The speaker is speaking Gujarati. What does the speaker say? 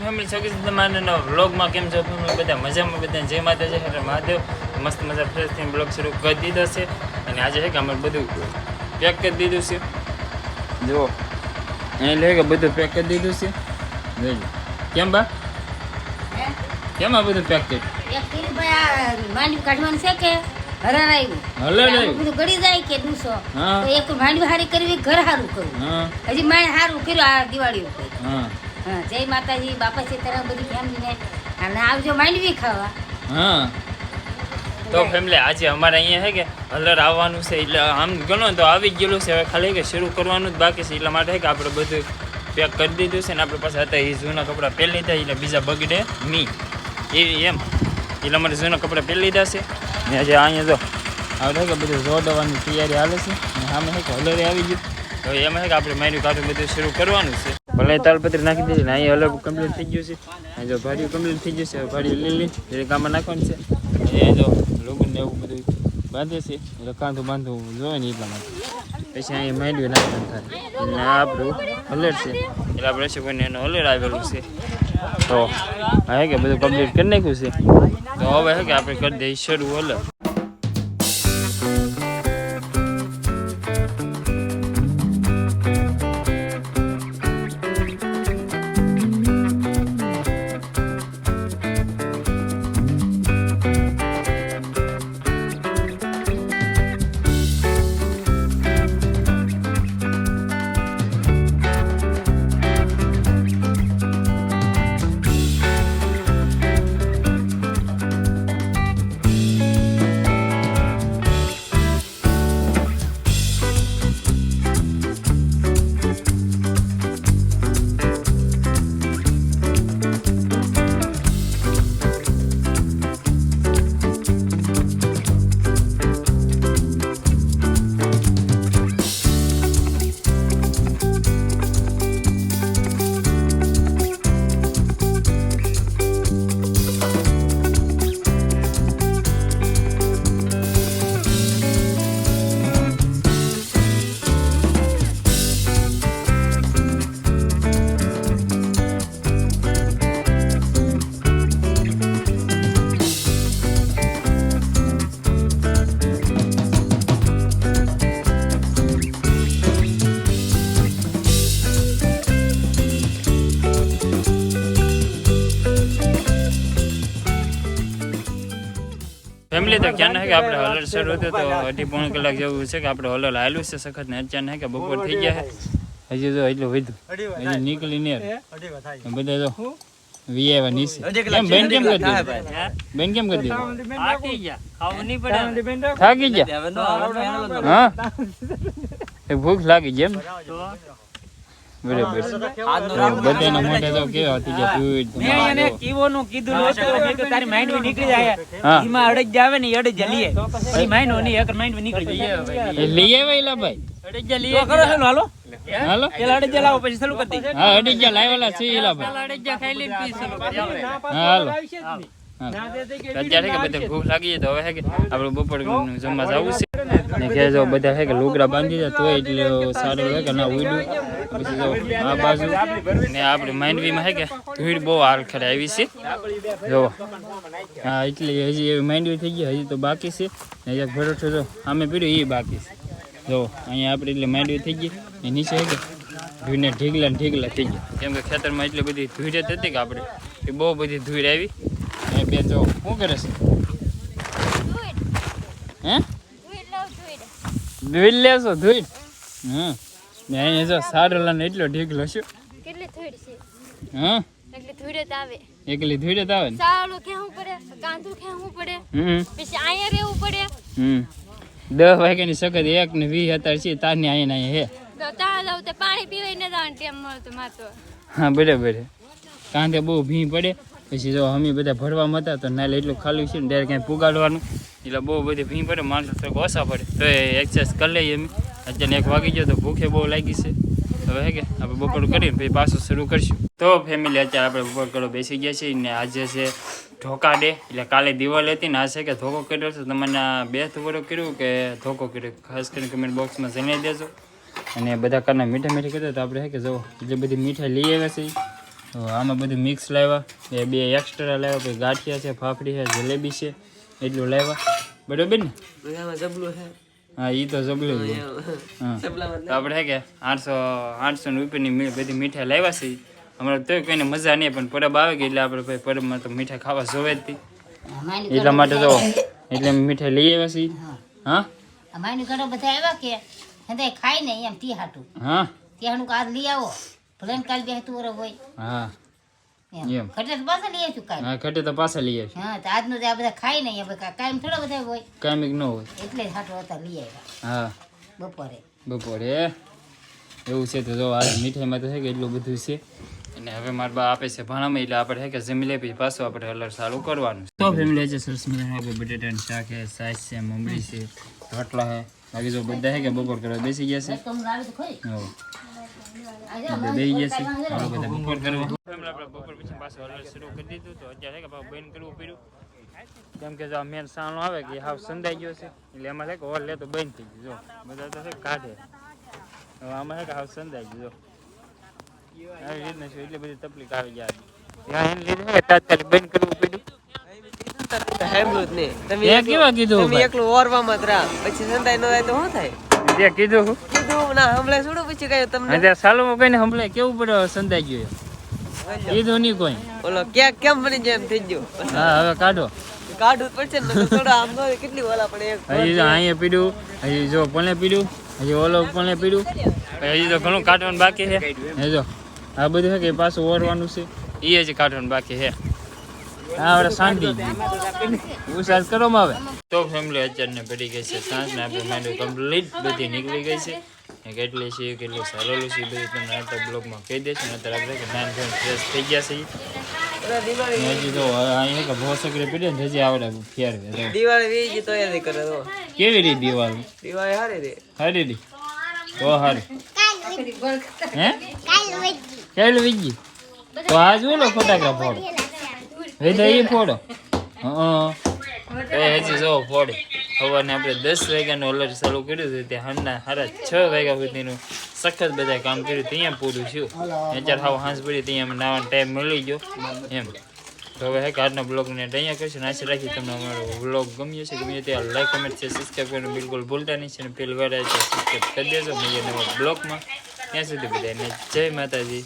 ફેમિલી સગી તમારા વ્લોગમાં કેમ છો? ફેમિલી બધા મજામાં બધા જય માતાજી એટલે મહાદેવ. મસ્ત મજા ફ્રેશ થઈને બ્લોગ શરૂ કરી દીધો છે. અને આજે છે કે અમે બધું પેક કરી દીધું છે. જુઓ. અહીં લે કે બધું પેક કરી દીધું છે. જોજો. કેમ બા? કેમ આ બધું પેક કર્યું? માંડવી કાઢવાનું છે કે હરણ આવ્યું બધું ગળી જાય કે હા. તો એક માંડવી હારી કરવી ઘર હારું કરવું. હા. હજી માણે હારું કર્યું આ દિવાળી ઉપર હા હા જય માતાજી બાપા સીતારામ બધી ફેમિલીને અને આવજો માંડવી ખાવા. હા. તો ફેમિલી આજે અમારે અહીંયા હે કે હલર આવવાનું છે એટલે આમ ગણો તો આવી ગયેલું છે હવે ખાલી કે શરૂ કરવાનું જ બાકી છે એટલા માટે કે આપણે બધું પેક કરી દીધું છે ને આપણે પાસે હતા એ જૂના કપડાં પહેરી લીધા એટલે બીજા બગડે નહીં. એવી એમ. એટલે અમારે જૂના કપડાં પહેરી લીધા છે. ને આજે અહીંયા જો આપણે કે બધું જોડવાની તૈયારી હાલે છે અને સામે છે કે હલરે આવી ગયું. હવે એમાં છે કે આપણે માર્યું કાઢું બધું શરૂ કરવાનું છે. ભલે તાલપત્રી નાખી દીધી ને અહીંયા અલગ કમ્પ્લીટ થઈ ગયું છે. જો ભાડ્યું કમ્પ્લીટ થઈ જશે ભાડ્યું લઈ એટલે કામમાં નાખવાનું છે. અહીંયા જો લોગન ને એવું બધું બાંધે છે, એટલે કાંધું બાંધવું જોઈએ ને એટલા માટે પછી અહીં માંડ્યું નાખવાનું થાય. આ આપણું હલેર છે. એટલે આપણે રસીભાઈને એનો હલર આવેલું છે. તો હા કે બધું કમ્પ્લીટ કરી નાખ્યું છે. તો હવે હે કે આપણે કરી દઈએ શરૂ હલર તો ક્યાં કે આપણે હલર શરૂ હતું તો અઢી પોણ કલાક જેવું છે કે આપણે હલર હાલ્યું છે સખત ને અત્યારે કે બપોર થઈ ગયા છે હજી તો એટલું વધ્યું. હજી નીકળી ને બધા તો નીચે કેમ બેન કેમ કરી દીધું? બેન કેમ કરી દીધું? થાકી ગયા. હા? એ ભૂખ લાગી જેમ બરાબર. બધાના મોઢે તો કેવા હતી કે તું મેં એને કીવોનું કીધું નહોતું. મેં કીધું તારી માંડવી નીકળી જાય. એમાં અડદ જ આવે ને એ અડદ જ માઇન્ડ નહીં એકર નીકળી જાય. લઈ આવેલા ભાઈ. તો કરો ચાલો હાલો. હાલો. પેલા અડદ લાવો પછી ચાલુ કરી હા અડી લાવેલા છે એલા ભાઈ. હા હાલો. અત્યારે કે બધા ભૂખ લાગી છે તો હવે હે કે આપણે બપોર જમવા જવું છે. ને કે જો બધા હે કે લુગડા બાંધી દે તોય એટલે સારું હે કે ના ઉડ્યું પછી જો આ બાજુ ને આપણે માંડવીમાં હે કે ધૂળ બહુ હાલ ખરે આવી છે. જો. હા એટલે હજી એવી માંડવી થઈ ગઈ હજી તો બાકી છે. ને એક ભરોઠો જો આમે પીડ્યું એ બાકી છે. જો અહીંયા આપણે એટલે માંડવી થઈ ગઈ. ને નીચે હે કે ધૂળને ઢીગલા ને ઢીગલા થઈ ગયા. કેમ કે ખેતરમાં એટલી બધી ધૂળ જ હતી કે આપણે એ બહુ બધી ધૂળ આવી. એ બે જો શું કરે છે? હે? ધોઈ લેશો ધોઈ? હમ. ને અહીંયા જો સાડલા ને એટલો ઢીક છે. કેટલી ધોઈ છે હમ. એટલી થોડી જ આવે એકલી ધૂળ જ આવે સાળું ખેવું પડે કાંદું ખેવું પડે હમ. પછી અહીંયા રહેવું પડે હમ. દસ વાગ્યાની સખત એક ને વીસ અત્યારે છે તારની અહીંયા ને અહીંયા હે. તો ત્યાં જાવ તો પાણી પીવાય ને જવાનું ટેમ મળતો માતો હા બરાબર. કાંધે બહુ ભી પડે. પછી જો અમે બધા ભરવામાં હતા તો નાલે એટલું ખાલી છે ને ડાયરેક્ટ ક્યાંય પુગાડવાનું. એટલે બહુ બધી ભી પડે, માણસો થોડુંક ઓછા પડે. તો એ એક્સરસાઇઝ કરી લઈએ અમે. અત્યારે એક વાગી ગયો તો ભૂખે બહુ લાગી છે. હવે હે કે, આપણે બપોર કરીને પછી પાછું શરૂ કરશું. તો ફેમિલી અત્યારે આપણે બપોર કરો બેસી ગયા છીએ ને આજે છે ઢોકા ડે. એટલે કાલે દિવાળી હતી ને આ છે કે ધોકો કર્યો છે. તમને બે થોડો કર્યું કે ધોકો કર્યો? ખાસ કરીને કમેન્ટ બોક્સમાં જણાવી દેજો. અને બધા કારના મીઠા મીઠા કહેતા તો આપણે હે કે જો જે બધી મીઠાઈ લઈ આવ્યા છે તો આમાં બધું મિક્સ લાવ્યા. બે બે એક્સ્ટ્રા લાવ્યા પછી ગાંઠિયા છે ફાફડી છે જલેબી છે એટલું લાવ્યા. બરોબર ને? હા એ તો જબલું હા તો આપણે કે આઠસો આઠસો રૂપિયાની બધી મીઠાઈ લાવ્યા છે. હમણાં તો કોઈને મજા નહીં પણ પરબ આવે કે એટલે આપણે ભાઈ પરબમાં તો મીઠાઈ ખાવા જોવે જ એટલા માટે તો એટલે મીઠાઈ લઈ આવ્યા છીએ. હા. અમારી ઘડો બધા આવ્યા કે ખાઈ ને એમ તી હાટું. હા. ત્યાંનું કાદ લઈ આવો. ભલે કાલ બેહતું વરસ હોય. હા. એમ. ખટે તો પાછા લઈ આવીશું કાલ. હા ખટે તો પાછા લઈ આવીશું હા તો આજનું તો આ બધા ખાઈ નહીં હવે કાયમ થોડા બધા હોય. કામિક ન હોય. એટલે જ હાટો હતા લઈ આવ્યા. હા. બપોરે. બપોરે. એવું છે તો જો આ મીઠાઈમાં તો છે કે એટલું બધું છે. અને હવે મારા બા આપે છે ભાણામાં એટલે આપણે છે કે જમી લે પછી પાછું આપણે અલગ સારું કરવાનું તો ફેમિલી છે સરસ મજાનું બટેટાનું શાક છે સાઈઝ છે મમરી છે રોટલા છે. બાકી જો બધા છે કે બપોર કરવા બેસી ગયા છે. હવે બધા બપોર કરવા આપણે બપોર પછી પાછું હલર શરૂ કરી દીધું તો અત્યારે કે બંધ કરવું પડ્યું કેમ કે જો આ મેન સાણો આવે કે હાવ સંધાઈ ગયો છે એટલે એમાં છે કે હોલ લે તો બંધ થઈ ગયું જો બધા તો છે કાઢે હવે આમાં છે કે હાવ સંધાઈ ગયું જો આવી રીતના છે એટલે બધી તકલીફ આવી જાય ત્યાં એને લીધે તાત્કાલિક બંધ કરવું પડ્યું સાંભળ્યું જ નહીં. તમે કેવા કીધું તમે એકલું ઓરવામાં જ રાહ. પછી સંતાઈ ન થાય તો શું થાય? તે કીધું કીધું ના હમણાં થોડું પછી કયું તમને. અત્યારે સાલુમાં કઈને સંભળાય કેવું પડે સંધાઈ ગયો કીધું નહીં કોઈ. ઓલો ક્યાંક કેમ બની જાય એમ થઈ ગયું. હા હવે કાઢો. કાઢવું પડશે ને થોડા આમ તો કેટલી ઓલા પણ એક હજી અહીંયા પીડ્યું હજી જો પણે પીડ્યું હજી ઓલો પણ પીડ્યું. હજી તો ઘણું કાઢવાનું બાકી છે. હે જો આ બધું છે કે પાછું ઓરવાનું છે? એ જ કાઢવાનું બાકી છે. હા હવે શાંતિ ઉસાસ કરવામાં આવે? તો ફેમિલી અત્યારને પડી ગઈ છે સાંજને આપણે માંડવી કમ્પ્લીટ બધી નીકળી ગઈ છે. ને કેટલી છે કેટલું સારેલું છે બધું તમને આ બ્લોગમાં કહી દઈશું. ને અત્યારે આપણે કે નાન ધોઈને ફ્રેશ થઈ ગયા છે. હજી તો અહીંયા કે ભો સકરે પીડે ને હજી આવડે ફેરવે દિવાળી વી તો તૈયારી કરે તો. કેવી રીતે દિવાળી? દિવાળી હારી રે હારી રી તો હારી. હે? કાલ વીજી? તો આજ ઓલો ફટાકડા ફોડો. હવે તો એ ફોડો. હા એ હજી જો ફોડે. સવારને આપણે દસ વાગ્યાનું અલર્ટ ચાલુ કર્યું હતું ત્યાં હમણાં સારા છ વાગ્યા સુધીનું સખત બધા કામ કર્યું ત્યાં પૂરું થયું. અત્યારે હાવ હાંસ પડી ત્યાં નાવાનો ટાઈમ મળી ગયો. એમ. તો હવે હે આજના બ્લોગને અહીંયા કહીશું આશા રાખી તમને અમારો બ્લોગ ગમ્યો છે ગમ્યો ત્યાં લાઈક કમેન્ટ છે સબસ્ક્રાઈબ કરવાનું બિલકુલ ભૂલતા નહીં. છે અને પેલી વાર સબસ્ક્રાઈબ કરી દેજો. મળીએ નવા બ્લોગમાં ત્યાં સુધી બધાને જય માતાજી.